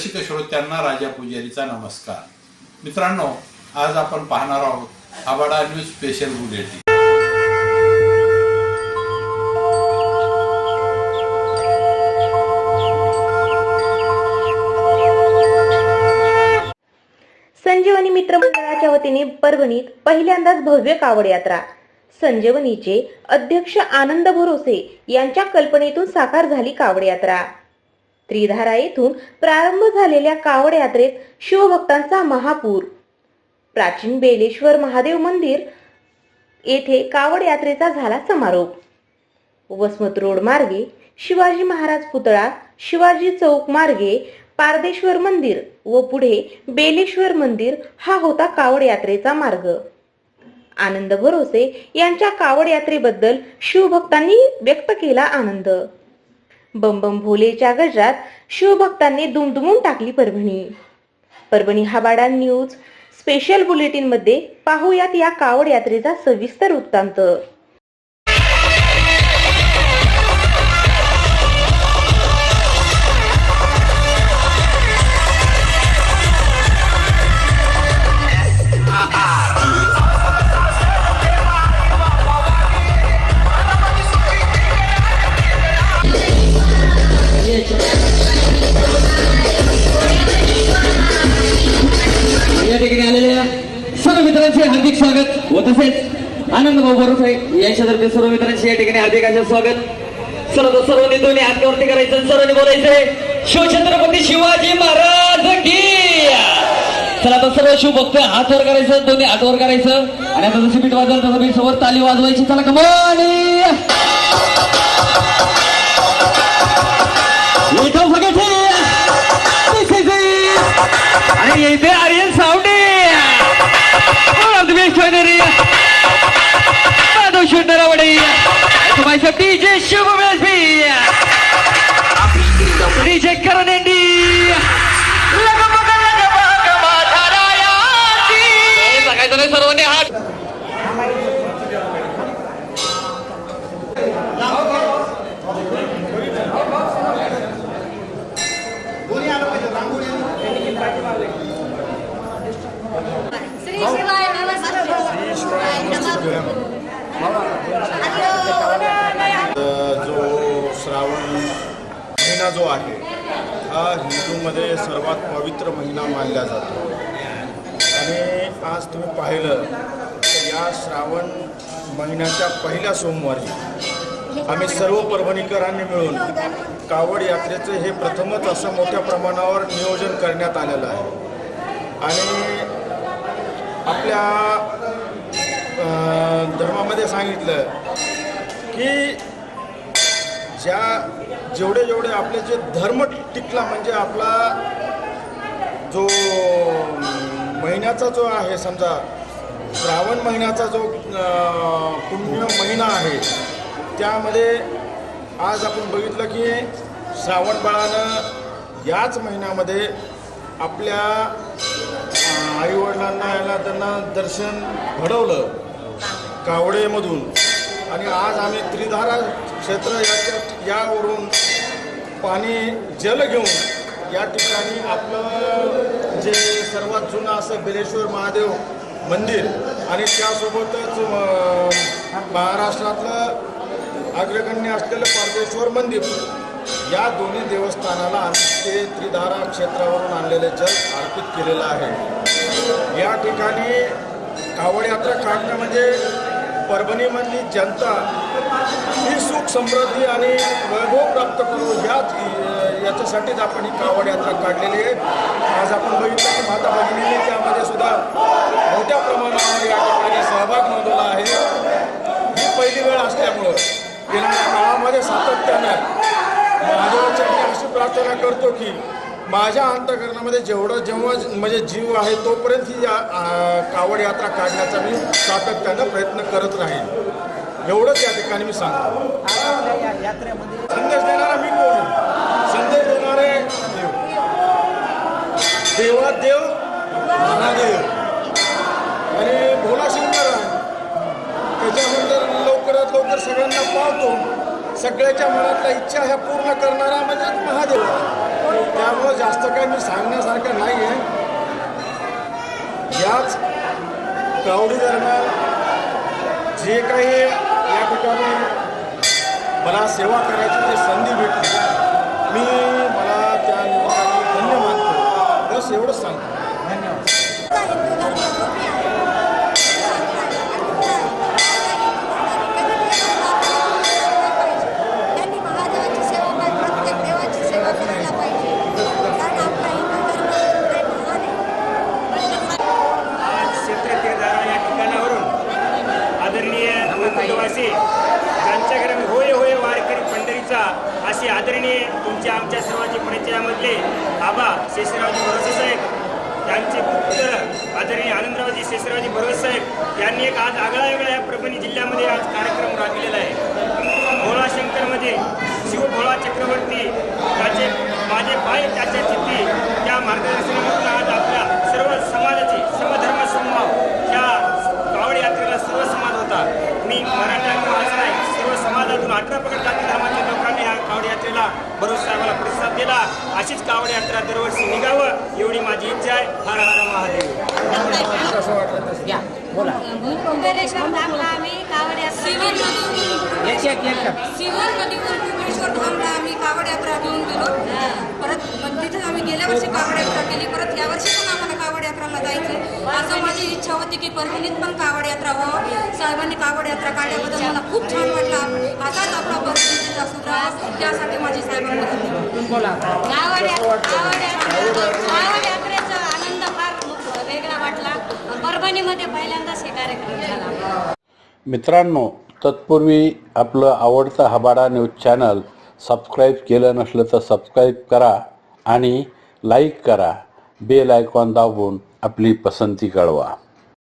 रसिक श्रोत्यांना राजा पुजारीचा नमस्कार. मित्रांनो आज आपण पाहणार आहोत आबाडा न्यूज स्पेशल बुलेटिन. संजीवनी मित्र मंडळाच्या वतीने परभणीत पहिल्यांदाच भव्य कावड यात्रा. संजीवनीचे अध्यक्ष आनंद भरोसे यांच्या कल्पनेतून साकार झाली कावड यात्रा. त्रिधारा येथून प्रारंभ झालेल्या कावड यात्रेत शिवभक्तांचा महापूर. प्राचीन बेलेश्वर महादेव मंदिर येथे कावड यात्रेचा झाला समारोप. वसमत रोड मार्गे शिवाजी महाराज पुतळा शिवाजी चौक मार्गे पारदेश्वर मंदिर व पुढे बेलेश्वर मंदिर हा होता कावड यात्रेचा मार्ग. आनंद भरोसे यांच्या कावड यात्रेबद्दल शिवभक्तांनी व्यक्त केला आनंद. बम बम भोलेच्या गजरात शिवभक्तांनी दुमदुमून टाकली परभणी. परभणी हाबाडा न्यूज स्पेशल बुलेटिनमध्ये पाहूयात या कावड यात्रेचा सविस्तर वृत्तांत. व तसेच आनंद भाऊ भरोसे यांच्यातर्फे सर्व मित्रांचे या ठिकाणी हार्दिक स्वागत. सर्व सर्वांनी दोन्ही हातवरती करायचं सर्वांनी बोलायचंय शिवछत्रपती शिवाजी महाराज की चला आता सर्व शिव भक्त हात वर करायचं दोन्ही हात वर करायचं. आणि आता जसं पीठ वाजवलं तसं मी समोर ताली वाजवायची. चला कमानी Don't forget it. आणि To myself DJ Shubham SP DJ करणेंडी सांगायचं नाही सर्वांनी हात श्री शिवाय नमः महिना जो आहे हा हिंदूमध्ये सर्वात पवित्र महिना मानला जातो. आणि आज तुम्ही पाहिलं तर या श्रावण महिन्याच्या पहिल्या सोमवारी आम्ही सर्व परभणीकरांनी मिळून कावड यात्रेचं हे प्रथमच असं मोठ्या प्रमाणावर नियोजन करण्यात आलेलं आहे. आणि आपल्या धर्मामध्ये सांगितलं की ज्या जेवढे जेवढे आपले जे धर्म टिकला म्हणजे आपला जो महिन्याचा जो आहे समजा श्रावण महिन्याचा जो पुण्य महिना आहे त्यामध्ये आज आपण बघितलं की श्रावण बाळानं याच महिन्यामध्ये आपल्या आईवडिलांना याला त्यांना दर्शन घडवलं कावडेमधून. आणि आज आम्ही त्रिधारा क्षेत्र याच्या यावरून पाणी जल घेऊन या ठिकाणी आपलं जे सर्वात जुनं असं बिलेश्वर महादेव मंदिर आणि त्यासोबतच महाराष्ट्रातलं अग्रगण्य असलेलं पारदेश्वर मंदिर या दोन्ही देवस्थानाला आम्ही ते त्रिधारा क्षेत्रावरून आणलेले जल अर्पित केलेलं आहे. या ठिकाणी कावड यात्रा काढणं म्हणजे परभणीमधली जनता ही सुख समृद्धी आणि वैभव प्राप्त करू याच याच्यासाठीच आपण ही कावड यात्रा काढलेली आहे. आज आपण बघितलं की माता भगिनीने त्यामध्ये सुद्धा मोठ्या प्रमाणावर या ठिकाणी सहभाग नोंदवला आहे. ही पहिली वेळ असल्यामुळं गेल्या काळामध्ये सातत्यानं महादेवाच्या मी अशी प्रार्थना करतो की माझ्या अंतकरणामध्ये जेवढं जेव्हा म्हणजे जीव आहे तोपर्यंत ही या कावड यात्रा काढण्याचा मी सातत्यानं प्रयत्न करत राहील एवढंच या ठिकाणी मी सांगतो. संदेश देणारा मी कोण संदेश देणारे देव. देवा देव महादेव सगळ्याच्या मनातल्या इच्छा ह्या पूर्ण करणारा म्हणजे महादेव. त्यामुळं जास्त काही मी सांगण्यासारखं नाही आहे याच कावडी दरम्यान जे काही या ठिकाणी मला सेवा करायची जी संधी भेटली मी मला त्या निमित्ताने धन्य मानतो बस एवढंच सांगतो. धन्यवाद महादेवाची सेवा पाहिजे प्रत्येक देवाची सेवा करायला पाहिजे कारण आपला हिंदू धर्म काही महान आहे आज क्षेत्रतीर्थधारा या ठिकाणावरून आदरणीय गोकुलवासी ज्यांच्या घरात होय होय वारकरी पंढरीचा असे आदरणीय तुमच्या आमच्या परिचयामधले आबा शेषरावजी भरोसे साहेब यांचे पुत्र आदरणीय आनंदरावजी शेषरावजी भरोसे साहेब यांनी एक आज आगळा वेगळा या परभणी जिल्ह्यामध्ये आज कार्यक्रम राबविलेला आहे. भोळा शंकरमध्ये शिवभोळा चक्रवर्ती त्याचे माझे पाय त्याच्या चित्ती त्या मार्गदर्शनामधून आज आपल्या सर्व समाजाची समधर्म समभाव या कावड यात्रेला सर्व समाज होता. मी मराठा किंवा सर्व समाजातून अठरा पकड जाती धर्माच्या लोकांनी या कावड यात्रेला भरोसा साहेबाला प्रतिसाद दिला. अशीच कावड यात्रा दरवर्षी निघावं एवढी माझी इच्छा आहे. हर हर महादेव. आम्ही कावड यात्रा आम्ही कावड घेऊन गेलो परत तिथे आम्ही गेल्या वर्षी कावड यात्रा केली परत या. वर्षी पण आम्हाला कावड यात्राला जायची असं माझी इच्छा होती की परभणीत पण कावड यात्रा व्हावं साहेबांनी कावड यात्रा काढल्याबद्दल मला खूप छान वाटलं असाच आपला त्यासाठी माझी साहेबांनी यात्रेचा आनंद फार वेगळा वाटला. परभणीमध्ये पहिल्यांदाच हे कार्यक्रम झाला. मित्रांनो तत्पूर्वी आपलं आवडतं हबाडा न्यूज चॅनल सबस्क्राईब केलं नसलं तर सबस्क्राईब करा आणि लाईक करा. बेल आयकॉन दाबून आपली पसंती कळवा.